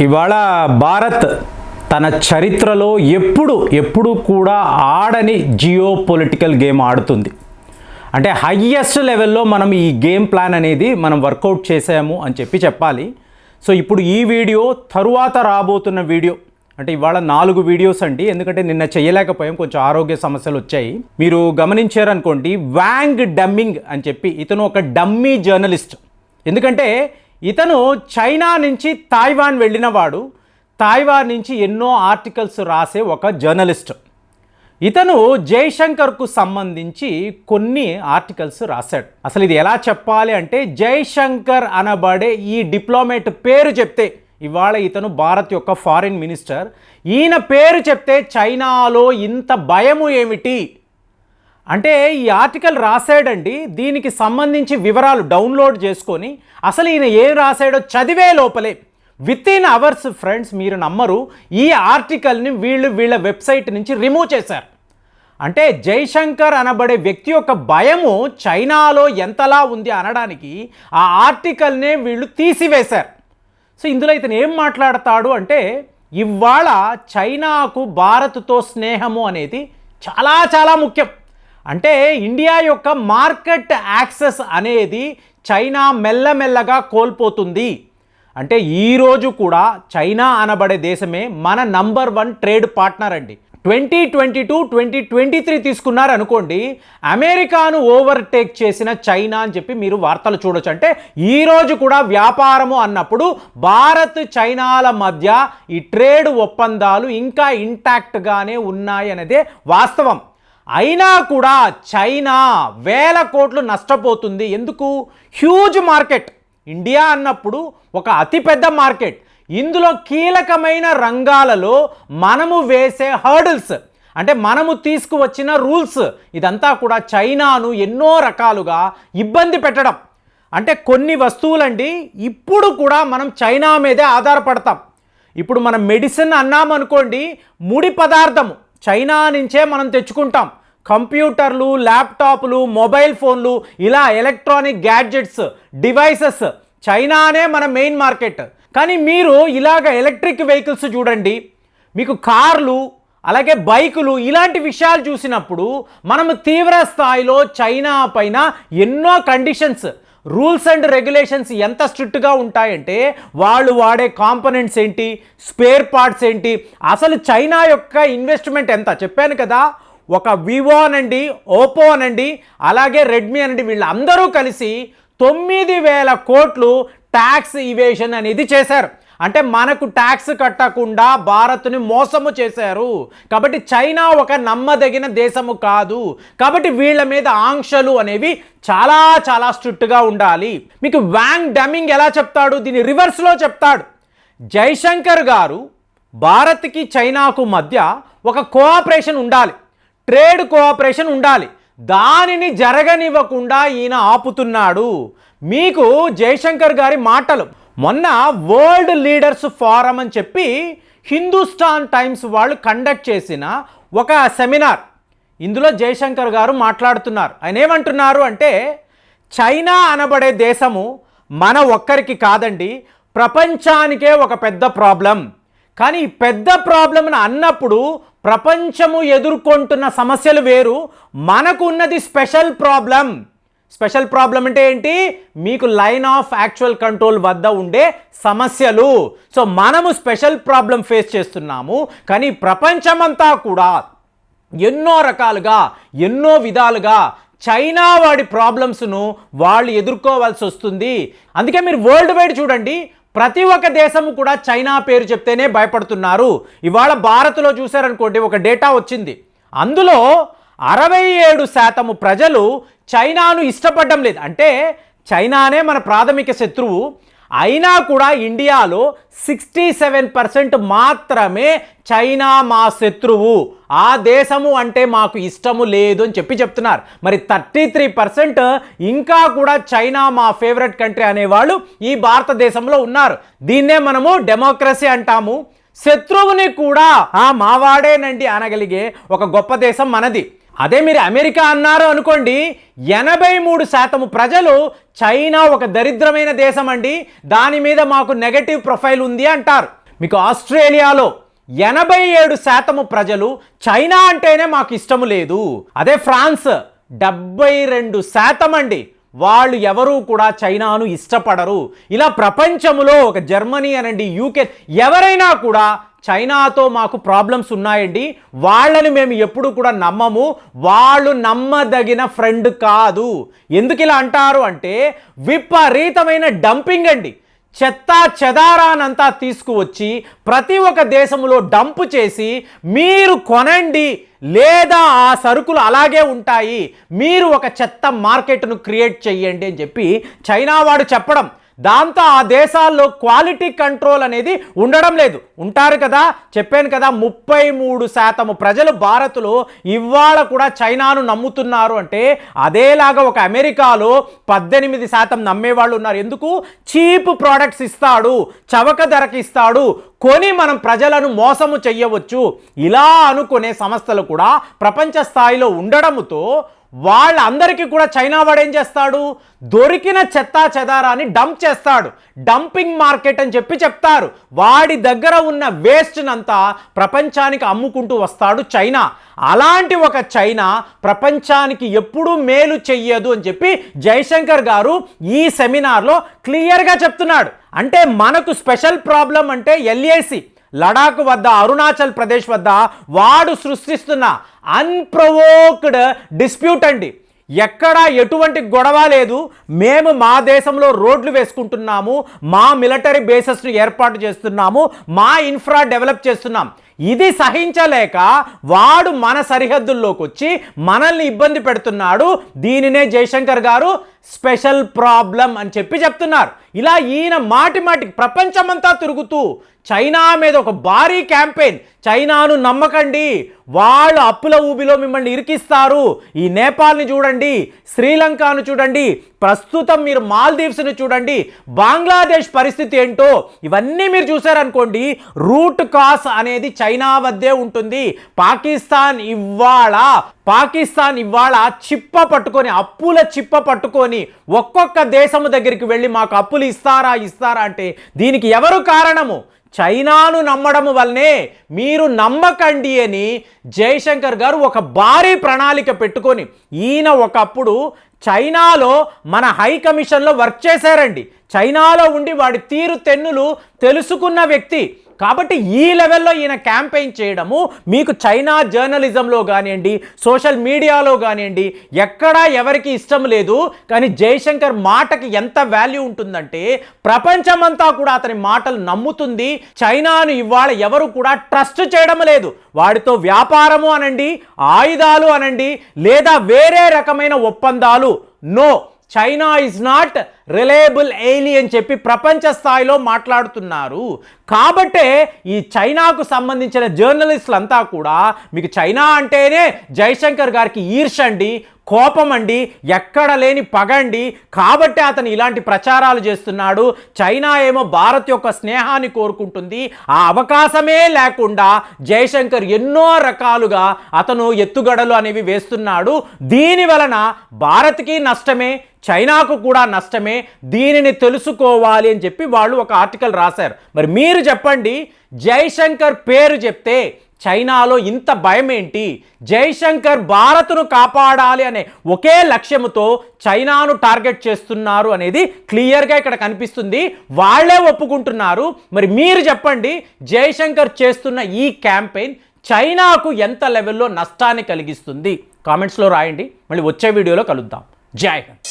ఇవాళ భారత్ తన చరిత్రలో ఎప్పుడు ఎప్పుడు కూడా ఆడని జియో పొలిటికల్ గేమ్ ఆడుతుంది. అంటే హయ్యెస్ట్ లెవెల్లో మనం ఈ గేమ్ ప్లాన్ అనేది మనం వర్కౌట్ చేసాము అని చెప్పి చెప్పాలి. సో ఇప్పుడు ఈ వీడియో తరువాత రాబోతున్న వీడియో అంటే ఇవాళ నాలుగు వీడియోస్ అండి. ఎందుకంటే నిన్న చేయలేకపోయాం కొంచెం ఆరోగ్య సమస్యలు వచ్చాయి. మీరు గమనించారనుకోండి వ్యాంగ్ డమ్మింగ్ అని చెప్పి ఇతను ఒక డమ్మీ జర్నలిస్ట్ ఎందుకంటే ఇతను చైనా నుంచి తాయివాన్ వెళ్ళినవాడు. తాయివాన్ నుంచి ఎన్నో ఆర్టికల్స్ రాసే ఒక జర్నలిస్ట్. ఇతను జైశంకర్కు సంబంధించి కొన్ని ఆర్టికల్స్ రాశాడు. అసలు ఇది ఎలా చెప్పాలి అంటే జైశంకర్ అనబడే ఈ డిప్లొమేట్ పేరు చెప్తే ఇవాళ ఇతను భారత్ యొక్క ఫారిన్ మినిస్టర్. ఈయన పేరు చెప్తే చైనాలో ఇంత భయము ఏమిటి? అంటే ఈ ఆర్టికల్ రాశాడండి దీనికి సంబంధించి వివరాలు డౌన్లోడ్ చేసుకొని అసలు ఈయన ఏం రాశాడో చదివే లోపలే. విత్ ఇన్ అవర్స్ ఫ్రెండ్స్ మీరు నమ్మరు ఈ ఆర్టికల్ని వీళ్ళు వీళ్ళ వెబ్సైట్ నుంచి రిమూవ్ చేశారు. అంటే జైశంకర్ అనబడే వ్యక్తి యొక్క భయము చైనాలో ఎంతలా ఉంది అనడానికి ఆ ఆర్టికల్నే వీళ్ళు తీసివేశారు. సో ఇందులో ఇతను ఏం మాట్లాడతాడు అంటే ఇవాళ చైనాకు భారత్తో స్నేహము అనేది చాలా చాలా ముఖ్యం. అంటే ఇండియా యొక్క మార్కెట్ యాక్సెస్ అనేది చైనా మెల్లమెల్లగా కోల్పోతుంది. అంటే ఈరోజు కూడా చైనా అనబడే దేశమే మన నంబర్ వన్ ట్రేడ్ పార్ట్నర్ అండి. Twenty twenty two twenty twenty three తీసుకున్నారు అనుకోండి అమెరికాను ఓవర్టేక్ చేసిన చైనా అని చెప్పి మీరు వార్తలు చూడొచ్చు. అంటే ఈరోజు కూడా వ్యాపారము అన్నప్పుడు భారత్ చైనాల మధ్య ఈ ట్రేడ్ ఒప్పందాలు ఇంకా ఇంటాక్ట్గానే ఉన్నాయనేదే వాస్తవం. అయినా కూడా చైనా వేల కోట్లు నష్టపోతుంది. ఎందుకు? Huge market. ఇండియా అన్నప్పుడు ఒక అతిపెద్ద మార్కెట్. ఇందులో కీలకమైన రంగాలలో మనము వేసే హర్డిల్స్. అంటే మనము తీసుకువచ్చిన రూల్స్. ఇదంతా కూడా చైనాను ఎన్నో రకాలుగా ఇబ్బంది పెట్టడం. అంటే కొన్ని వస్తువులండి ఇప్పుడు కూడా మనం చైనా మీదే ఆధారపడతాం. ఇప్పుడు మనం మెడిసిన్ అన్నామనుకోండి ముడి పదార్థము. చైనా నుంచే మనం తెచ్చుకుంటాం. కంప్యూటర్లు ల్యాప్టాప్లు మొబైల్ ఫోన్లు ఇలా ఎలక్ట్రానిక్ గ్యాడ్జెట్స్ డివైసెస్. చైనానే మన మెయిన్ మార్కెట్. కానీ మీరు ఇలాగ ఎలక్ట్రిక్ వెహికల్స్ చూడండి. మీకు కార్లు అలాగే బైకులు ఇలాంటి విషయాలు చూసినప్పుడు మనం తీవ్ర స్థాయిలో చైనా పైన ఎన్నో కండిషన్స్ రూల్స్ అండ్ రెగ్యులేషన్స్ ఎంత స్ట్రిక్ట్గా ఉంటాయంటే వాళ్ళు వాడే కాంపనెంట్స్ ఏంటి స్పేర్ పార్ట్స్ ఏంటి అసలు చైనా యొక్క ఇన్వెస్ట్మెంట్ ఎంత? చెప్పాను కదా ఒక వివో అనండి ఓపో అనండి అలాగే రెడ్మీ అనండి వీళ్ళందరూ కలిసి తొమ్మిది వేల కోట్లు ట్యాక్స్ ఇవేషన్ అనేది చేశారు. అంటే మనకు ట్యాక్స్ కట్టకుండా భారత్ని మోసము చేశారు. కాబట్టి చైనా ఒక నమ్మదగిన దేశము కాదు. కాబట్టి వీళ్ళ మీద ఆంక్షలు అనేవి చాలా చాలా స్ట్రిక్ట్గా ఉండాలి. మీకు వ్యాంగ్ డమింగ్ ఎలా చెప్తాడు? దీని రివర్స్లో చెప్తాడు. జైశంకర్ గారు భారత్కి చైనాకు మధ్య ఒక కోఆపరేషన్ ఉండాలి. ట్రేడ్ కోఆపరేషన్ ఉండాలి. దానిని జరగనివ్వకుండా ఈయన ఆపుతున్నాడు. మీకు జయశంకర్ గారి మాటలు మొన్న వరల్డ్ లీడర్స్ ఫారం అని చెప్పి హిందుస్థాన్ టైమ్స్ వాళ్ళు కండక్ట్ చేసిన ఒక సెమినార్ ఇందులో జయశంకర్ గారు మాట్లాడుతున్నారు. ఆయన ఏమంటున్నారు అంటే చైనా అనబడే దేశము మన ఒక్కరికి కాదండి ప్రపంచానికే ఒక పెద్ద ప్రాబ్లం కానీ పెద్ద ప్రాబ్లంను అన్నప్పుడు ప్రపంచము ఎదుర్కొంటున్న సమస్యలు వేరు మనకు ఉన్నది స్పెషల్ ప్రాబ్లం స్పెషల్ ప్రాబ్లం అంటే ఏంటి? మీకు లైన్ ఆఫ్ యాక్చువల్ కంట్రోల్ వద్ద ఉండే సమస్యలు. సో మనము స్పెషల్ ప్రాబ్లం ఫేస్ చేస్తున్నాము. కానీ ప్రపంచమంతా కూడా ఎన్నో రకాలుగా ఎన్నో విధాలుగా చైనా వాడి ప్రాబ్లమ్స్ను వాళ్ళు ఎదుర్కోవాల్సి వస్తుంది. అందుకే మీరు వరల్డ్ వైడ్ చూడండి. ప్రతి ఒక్క దేశము కూడా చైనా పేరు చెప్తేనే భయపడుతున్నారు. ఇవాళ భారత్లో చూశారనుకోండి ఒక డేటా వచ్చింది. అందులో అరవై ఏడు శాతము ప్రజలు చైనాను ఇష్టపడడం లేదు. అంటే చైనానే మన ప్రాథమిక శత్రువు. అయినా కూడా ఇండియాలో సిక్స్టీ సెవెన్ పర్సెంట్ మాత్రమే చైనా మా శత్రువు. ఆ దేశము అంటే మాకు ఇష్టము లేదు అని చెప్పి చెప్తున్నారు. మరి థర్టీ త్రీ పర్సెంట్ ఇంకా కూడా చైనా మా ఫేవరెట్ కంట్రీ అనేవాళ్ళు ఈ భారతదేశంలో ఉన్నారు. దీన్నే మనము డెమోక్రసీ అంటాము. శత్రువుని కూడా ఆ మావాడేనండి అనగలిగే ఒక గొప్ప దేశం మనది. అదే మీరు అమెరికా అన్నారు అనుకోండి ఎనభై మూడు శాతము ప్రజలు చైనా ఒక దరిద్రమైన దేశం అండి దాని మీద మాకు నెగటివ్ ప్రొఫైల్ ఉంది అంటారు. మీకు ఆస్ట్రేలియాలో ఎనభై ఏడు శాతము ప్రజలు చైనా అంటేనే మాకు ఇష్టము లేదు. అదే ఫ్రాన్స్ డెబ్బై రెండు శాతం అండి వాళ్ళు ఎవరూ కూడా చైనాను ఇష్టపడరు. ఇలా ప్రపంచంలో ఒక జర్మనీ అనండి యూకే ఎవరైనా కూడా చైనాతో మాకు ప్రాబ్లమ్స్ ఉన్నాయండి. వాళ్ళని మేము ఎప్పుడు కూడా నమ్మము. వాళ్ళు నమ్మదగిన ఫ్రెండ్ కాదు. ఎందుకు ఇలా అంటారు అంటే విపరీతమైన డంపింగ్ అండి. చెత్త చెదారానంతా తీసుకువచ్చి ప్రతి ఒక్క దేశంలో డంప్ చేసి మీరు కొనండి లేదా ఆ సరుకులు అలాగే ఉంటాయి. మీరు ఒక చెత్త మార్కెట్ను క్రియేట్ చెయ్యండి అని చెప్పి చైనా వాడు చెప్పడం. దాంతో ఆ దేశాల్లో క్వాలిటీ కంట్రోల్ అనేది ఉండడం లేదు. ఉంటారు కదా చెప్పాను కదా ముప్పై మూడు శాతం ప్రజలు భారత్లో ఇవాళ కూడా చైనాను నమ్ముతున్నారు అంటే అదేలాగా ఒక అమెరికాలో పద్దెనిమిది శాతం నమ్మేవాళ్ళు ఉన్నారు. ఎందుకు? చీప్ ప్రోడక్ట్స్ ఇస్తాడు చవక ధరకి ఇస్తాడు కొని మనం ప్రజలను మోసము చెయ్యవచ్చు. ఇలా అనుకునే సంస్థలు కూడా ప్రపంచ స్థాయిలో ఉండడంతో వాళ్ళందరికీ కూడా చైనా వాడు ఏం చేస్తాడు? దొరికిన చెత్తా చెదారాన్ని డంప్ చేస్తాడు. డంపింగ్ మార్కెట్ అని చెప్పి చెప్తారు. వాడి దగ్గర ఉన్న వేస్ట్నంతా ప్రపంచానికి అమ్ముకుంటూ వస్తాడు చైనా. అలాంటి ఒక చైనా ప్రపంచానికి ఎప్పుడూ మేలు చెయ్యదు అని చెప్పి జయశంకర్ గారు ఈ సెమినార్లో క్లియర్గా చెప్తున్నాడు. అంటే మనకు స్పెషల్ ప్రాబ్లం అంటే ఎల్ఏసి లడాక్ వద్ద అరుణాచల్ ప్రదేశ్ వద్ద వాడు సృష్టిస్తున్న అన్ప్రవోక్డ్ డిస్ప్యూట్ అండి. ఎక్కడా ఎటువంటి గొడవ లేదు. మేము మా దేశంలో రోడ్లు వేసుకుంటున్నాము. మా మిలిటరీ బేసెస్ను ఏర్పాటు చేస్తున్నాము. మా ఇన్ఫ్రా డెవలప్ చేస్తున్నాం. ఇది సహించలేక వాడు మన సరిహద్దుల్లోకి వచ్చి మనల్ని ఇబ్బంది పెడుతున్నాడు. దీనినే జయశంకర్ గారు స్పెషల్ ప్రాబ్లం అని చెప్పి చెప్తున్నారు. ఇలా ఈయన మాటి మాటికి ప్రపంచమంతా తిరుగుతూ చైనా మీద ఒక భారీ క్యాంపెయిన్ చైనాను నమ్మకండి వాళ్ళు అప్పుల ఊబిలో మిమ్మల్ని ఇరికిస్తారు. ఈ నేపాల్ని చూడండి శ్రీలంకను చూడండి ప్రస్తుతం మీరు మాల్దీవ్స్ని చూడండి బంగ్లాదేశ్ పరిస్థితి ఏంటో ఇవన్నీ మీరు చూసారనుకోండి రూట్ కాస్ అనేది చైనా వద్దే ఉంటుంది. పాకిస్తాన్ ఇవాళ పాకిస్తాన్ ఇవాళ చిప్ప పట్టుకొని అప్పుల చిప్ప పట్టుకొని ఒక్కొక్క దేశము దగ్గరికి వెళ్ళి మాకు అప్పులు ఇస్తారా ఇస్తారా అంటే దీనికి ఎవరు కారణము? చైనాను నమ్మడం వల్లనే మీరు నమ్మకండి అని జయశంకర్ గారు ఒక భారీ ప్రణాళిక పెట్టుకొని ఈయన ఒకప్పుడు చైనాలో మన హై కమిషన్లో వర్క్ చేశారండి. చైనాలో ఉండి వాడి తీరు తెన్నులు తెలుసుకున్న వ్యక్తి. కాబట్టి ఈ లెవెల్లో ఈయన క్యాంపెయిన్ చేయడము మీకు చైనా జర్నలిజంలో కానివ్వండి సోషల్ మీడియాలో కానివ్వండి ఎక్కడా ఎవరికి ఇష్టం లేదు. కానీ జయశంకర్ మాటకి ఎంత వాల్యూ ఉంటుందంటే ప్రపంచమంతా కూడా అతని మాటలు నమ్ముతుంది. చైనాను ఇవాళ ఎవరు కూడా ట్రస్ట్ చేయడం లేదు. వాడితో వ్యాపారము అనండి ఆయుధాలు అనండి లేదా వేరే రకమైన ఒప్పందాలు. No. China is not reliable ally అని చెప్పి ప్రపంచ స్థాయిలో మాట్లాడుతున్నారు. కాబట్టే ఈ చైనాకు సంబంధించిన జర్నలిస్టులంతా కూడా మీకు చైనా అంటేనే జయశంకర్ గారికి ఈర్షండి కోపం అండి ఎక్కడ లేని పగండి. కాబట్టి అతను ఇలాంటి ప్రచారాలు చేస్తున్నాడు. చైనా ఏమో భారత్ యొక్క స్నేహాన్ని కోరుకుంటుంది. ఆ అవకాశమే లేకుండా జయశంకర్ ఎన్నో రకాలుగా అతను ఎత్తుగడలు అనేవి వేస్తున్నాడు. దీని వలన భారత్కి నష్టమే చైనాకు కూడా నష్టమే. దీనిని తెలుసుకోవాలి అని చెప్పి వాళ్ళు ఒక ఆర్టికల్ రాశారు. మరి మీరు చెప్పండి జైశంకర్ పేరు చెప్తే చైనాలో ఇంత భయం ఏంటి జైశంకర్ భారత్ను కాపాడాలి అనే ఒకే లక్ష్యముతో చైనాను టార్గెట్ చేస్తున్నారు అనేది క్లియర్గా ఇక్కడ కనిపిస్తుంది. వాళ్ళే ఒప్పుకుంటున్నారు. మరి మీరు చెప్పండి జైశంకర్ చేస్తున్న ఈ క్యాంపెయిన్ చైనాకు ఎంత లెవెల్లో నష్టాన్ని కలిగిస్తుంది? కామెంట్స్లో రాయండి. మళ్ళీ వచ్చే వీడియోలో కలుద్దాం. జై హింద్.